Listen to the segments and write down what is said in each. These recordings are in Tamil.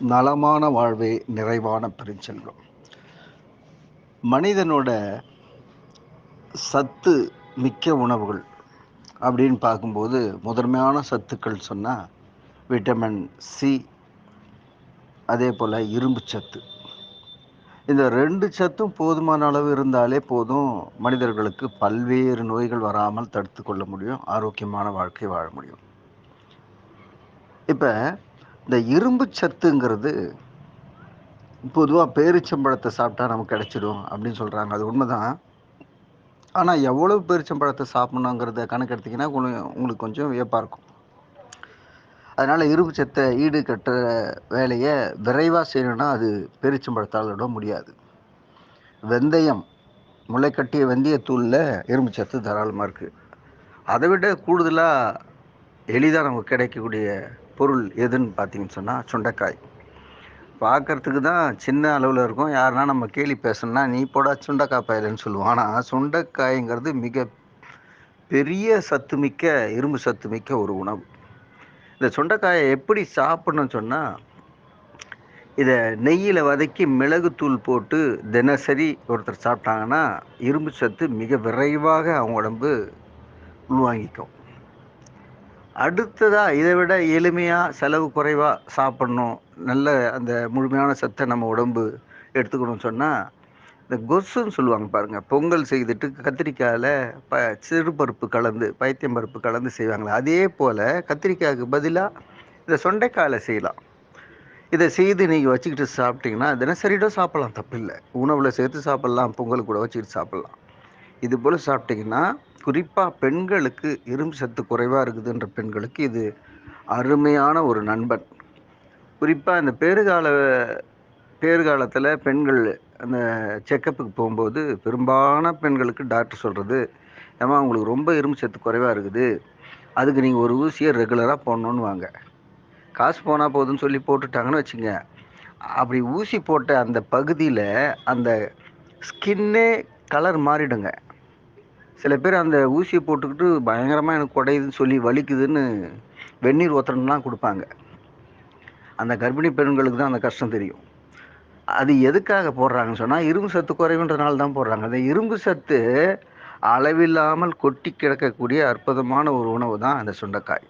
நலமான வாழ்வே நிறைவான பெருஞ்செல்வம். மனிதனோட சத்து மிக்க உணவுகள் அப்படின்னு பார்க்கும்போது முதன்மையான சத்துக்கள் சொன்னால் விட்டமின் சி அதே போல் இரும்பு சத்து. இந்த ரெண்டு சத்தும் போதுமான அளவு இருந்தாலே போதும் மனிதர்களுக்கு பல்வேறு நோய்கள் வராமல் தடுத்து கொள்ள முடியும் ஆரோக்கியமான வாழ்க்கை வாழ முடியும். இப்போ இந்த இரும்பு சத்துங்கிறது பொதுவாக பேரிச்சம்பழத்தை சாப்பிட்டா நமக்கு கிடைச்சிடும் அப்படின்னு சொல்கிறாங்க அது உண்மைதான். ஆனால் எவ்வளோ பேரிச்சம்பழத்தை சாப்பிட்ணுங்கிறத கணக்கெடுத்திங்கன்னா உங்களுக்கு உங்களுக்கு கொஞ்சம் வியப்பாக இருக்கும். அதனால் இரும்பு சத்தை ஈடு கட்டுற வேலையை விரைவாக செய்யணும்னா அது பேரிச்சம்பழத்தால் விட முடியாது. வெந்தயம் முளைக்கட்டிய வெந்தயத்தூளில் இரும்பு சத்து தாராளமாக இருக்குது அதை விட கூடுதலாக எளிதாக நமக்கு கிடைக்கக்கூடிய பொருள் எதுன்னு பார்த்தீங்கன்னு சொன்னால் சுண்டைக்காய். பார்க்கறதுக்கு தான் சின்ன அளவில் இருக்கும். யாருன்னா நம்ம கேலி பேசணும்னா நீ போடா சுண்டைக்காய் பயலன்னு சொல்லுவோம். ஆனால் சுண்டைக்காய்ங்கிறது மிக பெரிய சத்துமிக்க இரும்பு சத்துமிக்க ஒரு உணவு. இந்த சுண்டைக்காயை எப்படி சாப்பிடணும்னு சொன்னால் இதை நெய்யில் வதக்கி மிளகுத்தூள் போட்டு தினசரி ஒருத்தர் சாப்பிட்டாங்கன்னா இரும்பு சத்து மிக விரைவாக அவங்க உடம்பு உள்வாங்கிக்கும். அடுத்ததாக இதை விட எளிமையாக செலவு குறைவாக சாப்பிட்ணும். நல்ல அந்த முழுமையான சத்தை நம்ம உடம்பு எடுத்துக்கணும்னு சொன்னால் இந்த கொசுன்னு சொல்லுவாங்க பாருங்கள் பொங்கல் செய்துட்டு கத்திரிக்காயில் ப சிறுபருப்பு கலந்து பைத்தியம் பருப்பு கலந்து செய்வாங்களே அதே போல் கத்திரிக்காய்க்கு பதிலாக இந்த சொண்டைக்காயில் செய்யலாம். இதை செய்து நீங்கள் வச்சுக்கிட்டு சாப்பிட்டீங்கன்னா தினசரியோட சாப்பிட்லாம் தப்பில்லை. உணவில் சேர்த்து சாப்பிட்லாம் பொங்கல் கூட வச்சுக்கிட்டு சாப்பிட்லாம். இது போல் சாப்பிட்டிங்கன்னா குறிப்பாக பெண்களுக்கு இரும்பு சத்து குறைவாக இருக்குதுன்ற பெண்களுக்கு இது அருமையான ஒரு நண்பன். குறிப்பாக இந்த பேறுகால பேறுகாலத்தில் பெண்கள் அந்த செக்கப்புக்கு போகும்போது பெரும்பாலான பெண்களுக்கு டாக்டர் சொல்கிறது ஏமா உங்களுக்கு ரொம்ப இரும்பு சத்து குறைவாக இருக்குது. அதுக்கு நீங்கள் ஒரு ஊசியை ரெகுலராக போடணுன்னு வாங்க. காசு போனால் போதுன்னு சொல்லி போட்டுட்டாங்கன்னு வச்சுங்க. அப்படி ஊசி போட்ட அந்த பகுதியில் அந்த ஸ்கின்னே கலர் மாறிடுங்க. சில பேர் அந்த ஊசியை போட்டுக்கிட்டு பயங்கரமாக எனக்கு குடையுதுன்னு சொல்லி வலிக்குதுன்னு வெந்நீர் ஒத்தனம்லாம் கொடுப்பாங்க. அந்த கர்ப்பிணி பெண்களுக்கு தான் அந்த கஷ்டம் தெரியும். அது எதுக்காக போடுறாங்கன்னு சொன்னால் இரும்பு சத்து குறைவுன்றனால தான் போடுறாங்க. அந்த இரும்பு சத்து அளவில்லாமல் கொட்டி கிடக்கக்கூடிய அற்புதமான ஒரு உணவு தான் அந்த சுண்டைக்காய்.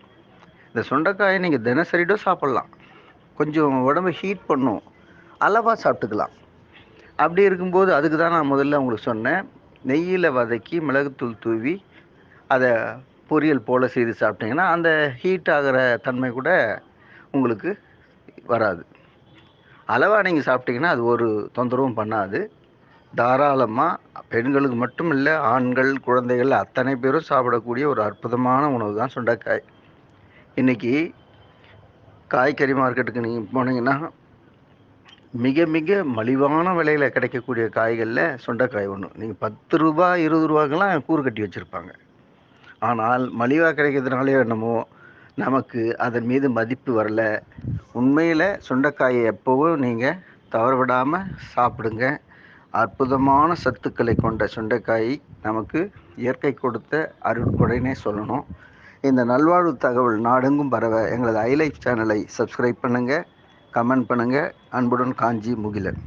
இந்த சுண்டைக்காயை நீங்கள் தினசரிடும் சாப்பிட்லாம். கொஞ்சம் உடம்பு ஹீட் பண்ணும். அளவாக சாப்பிட்டுக்கலாம். அப்படி இருக்கும்போது அதுக்கு தான் நான் முதல்ல உங்களுக்கு சொன்னேன். நெய்யில் வதக்கி மிளகுத்தூள் தூவி அதை பொரியல் போல் செய்து சாப்பிட்டிங்கன்னா அந்த ஹீட் ஆகிற தன்மை கூட உங்களுக்கு வராது. அளவாக நீங்கள் சாப்பிட்டீங்கன்னா அது ஒரு தொந்தரவும் பண்ணாது. தாராளமாக பெண்களுக்கு மட்டும் இல்லை ஆண்கள் குழந்தைகள் அத்தனை பேரும் சாப்பிடக்கூடிய ஒரு அற்புதமான உணவு தான் சுண்டைக்காய். இன்றைக்கி காய்கறி மார்க்கெட்டுக்கு நீங்கள் போனீங்கன்னா மிக மிக மலிவான விலையில் கிடைக்கக்கூடிய காய்களில் சுண்டைக்காய் ஒன்று நீங்கள் பத்து ரூபா இருபது ரூபாக்கெல்லாம் கூறு கட்டி வச்சுருப்பாங்க. ஆனால் மலிவாக கிடைக்கிறதுனாலே என்னமோ நமக்கு அதன் மீது மதிப்பு வரல. உண்மையில் சுண்டைக்காயை எப்போவும் நீங்கள் தவறவிடாமல் சாப்பிடுங்க. அற்புதமான சத்துக்களை கொண்ட சுண்டைக்காய் நமக்கு இயற்கை கொடுத்த அருட்கொடைனே சொல்லணும். இந்த நல்வாழ்வு தகவல் நாடெங்கும் பரவ எங்களது ஐலைஃப் சேனலை சப்ஸ்கிரைப் பண்ணுங்கள் கமெண்ட் பண்ணுங்கள் அன்புடன் காஞ்சி முகிலன்.